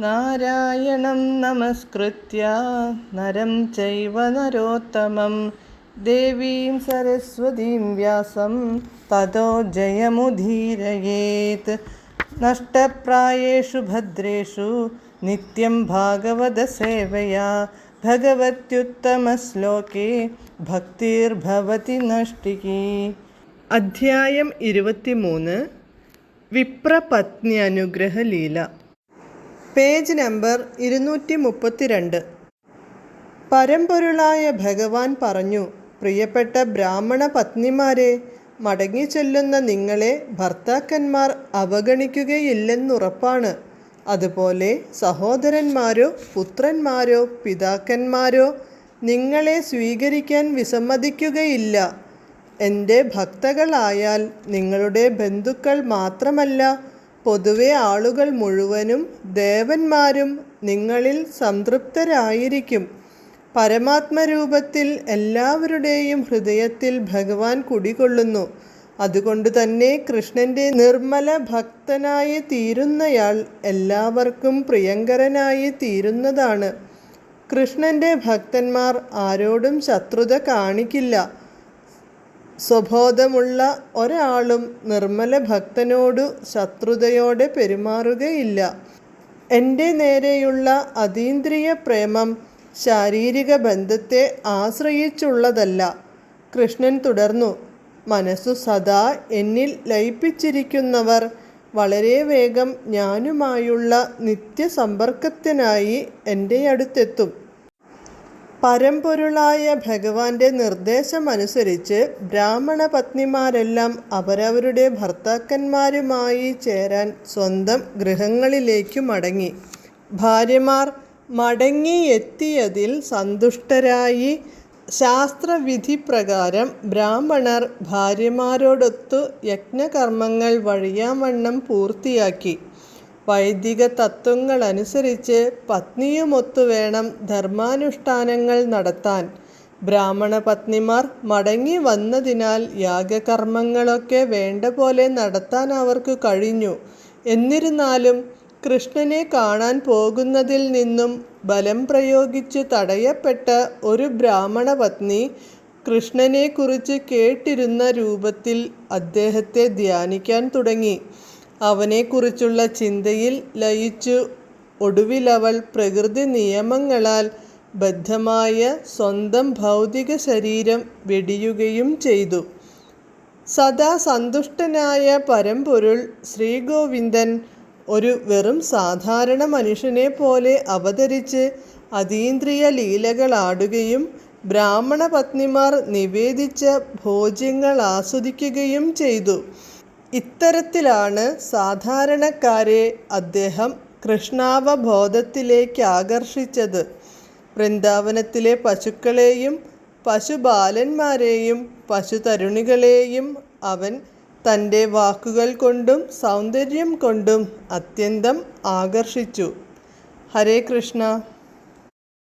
നാരായണം നമസ്കൃത്യ. നരം ചൈവ നരോത്തമം. ദേവീം സരസ്വതീം വ്യാസം. തതോ ജയമുധീരയേത് നഷ്ടപ്രായേഷു ഭദ്രേഷു. നിത്യം ഭാഗവതസേവയാ ഭഗവത്യുത്തമശ്ലോകേ ഭക്തിർഭവതി നഷ്ടികി. അധ്യായം ഇരുപത്തിമൂന്ന്. വിപ്രപത്നി അനുഗ്രഹ ലീല പേജ് നമ്പർ ഇരുന്നൂറ്റി മുപ്പത്തിരണ്ട് പരമ്പൊരുളായ ഭഗവാൻ പറഞ്ഞു പ്രിയപ്പെട്ട ബ്രാഹ്മണ പത്നിമാരെ മടങ്ങി ചെല്ലുന്ന നിങ്ങളെ ഭർത്താക്കന്മാർ അവഗണിക്കുകയില്ലെന്നുറപ്പാണ്. അതുപോലെ സഹോദരന്മാരോ പുത്രന്മാരോ പിതാക്കന്മാരോ നിങ്ങളെ സ്വീകരിക്കാൻ വിസമ്മതിക്കുകയില്ല. എന്റെ ഭക്തകളായാൽ നിങ്ങളുടെ ബന്ധുക്കൾ മാത്രമല്ല പൊതുവെ ആളുകൾ മുഴുവനും ദേവന്മാരും നിങ്ങളിൽ സംതൃപ്തരായിരിക്കും. പരമാത്മരൂപത്തിൽ എല്ലാവരുടെയും ഹൃദയത്തിൽ ഭഗവാൻ കുടികൊള്ളുന്നു. അതുകൊണ്ട് തന്നെ കൃഷ്ണന്റെ നിർമ്മല ഭക്തനായി തീരുന്നയാൾ എല്ലാവർക്കും പ്രിയങ്കരനായി തീരുന്നതാണ്. കൃഷ്ണന്റെ ഭക്തന്മാർ ആരോടും ശത്രുത കാണിക്കില്ല. സ്വബോധമുള്ള ഒരാളും നിർമ്മല ഭക്തനോടു ശത്രുതയോടെ പെരുമാറുകയില്ല. എന്റെ നേരെയുള്ള അതീന്ദ്രിയ പ്രേമം ശാരീരിക ബന്ധത്തെ ആശ്രയിച്ചുള്ളതല്ല. കൃഷ്ണൻ തുടർന്നു മനസ്സു സദാ എന്നിൽ ലയിപ്പിച്ചിരിക്കുന്നവർ വളരെ വേഗം ഞാനുമായുള്ള നിത്യസമ്പർക്കത്തിനായി എന്റെ അടുത്തെത്തും. പരമ്പൊരുളായ ഭഗവാന്റെ നിർദ്ദേശമനുസരിച്ച് ബ്രാഹ്മണ പത്നിമാരെല്ലാം അവരവരുടെ ഭർത്താക്കന്മാരുമായി ചേരാൻ സ്വന്തം ഗൃഹങ്ങളിലേക്കു മടങ്ങി. ഭാര്യമാർ മടങ്ങിയെത്തിയതിൽ സന്തുഷ്ടരായി. ശാസ്ത്രവിധി പ്രകാരം ബ്രാഹ്മണർ ഭാര്യമാരോടൊത്തു യജ്ഞകർമ്മങ്ങൾ വഴിയാവണ്ണം പൂർത്തിയാക്കി. വൈദിക തത്വങ്ങൾ തത്വങ്ങളനുസരിച്ച് പത്നിയുമൊത്തു വേണം ധർമാനുഷ്ഠാനങ്ങൾ നടത്താൻ. ബ്രാഹ്മണ പത്നിമാർ മടങ്ങി വന്നതിനാൽ യാഗകർമ്മങ്ങളൊക്കെ വേണ്ട പോലെ നടത്താൻ അവർക്ക് കഴിഞ്ഞു. എന്നിരുന്നാലും കൃഷ്ണനെ കാണാൻ പോകുന്നതിൽ നിന്നും ബലം പ്രയോഗിച്ച് തടയപ്പെട്ട ഒരു ബ്രാഹ്മണ പത്നി കൃഷ്ണനെക്കുറിച്ച് കേട്ടിരുന്ന രൂപത്തിൽ അദ്ദേഹത്തെ ധ്യാനിക്കാൻ തുടങ്ങി. അവനെക്കുറിച്ചുള്ള ചിന്തയിൽ ലയിച്ചു. ഒടുവിലവൾ പ്രകൃതി നിയമങ്ങളാൽ ബദ്ധമായ സ്വന്തം ഭൗതിക ശരീരം വെടിയുകയും ചെയ്തു. സദാ സന്തുഷ്ടനായ പരമ്പൊരുൾ ശ്രീഗോവിന്ദൻ ഒരു വെറും സാധാരണ മനുഷ്യനെ പോലെ അവതരിച്ച് അതീന്ദ്രിയ ലീലകളാടുകയും ബ്രാഹ്മണ പത്നിമാർ നിവേദിച്ച ഭോജ്യങ്ങൾ ആസ്വദിക്കുകയും ചെയ്തു. ഇത്തരത്തിലാണ് സാധാരണക്കാരെ അദ്ദേഹം കൃഷ്ണാവബോധത്തിലേക്ക് ആകർഷിച്ചത്. വൃന്ദാവനത്തിലെ പശുക്കളെയും പശുബാലന്മാരെയും പശുതരുണികളെയും അവൻ തന്റെ വാക്കുകൾ കൊണ്ടും സൗന്ദര്യം കൊണ്ടും അത്യന്തം ആകർഷിച്ചു. ഹരേ കൃഷ്ണ.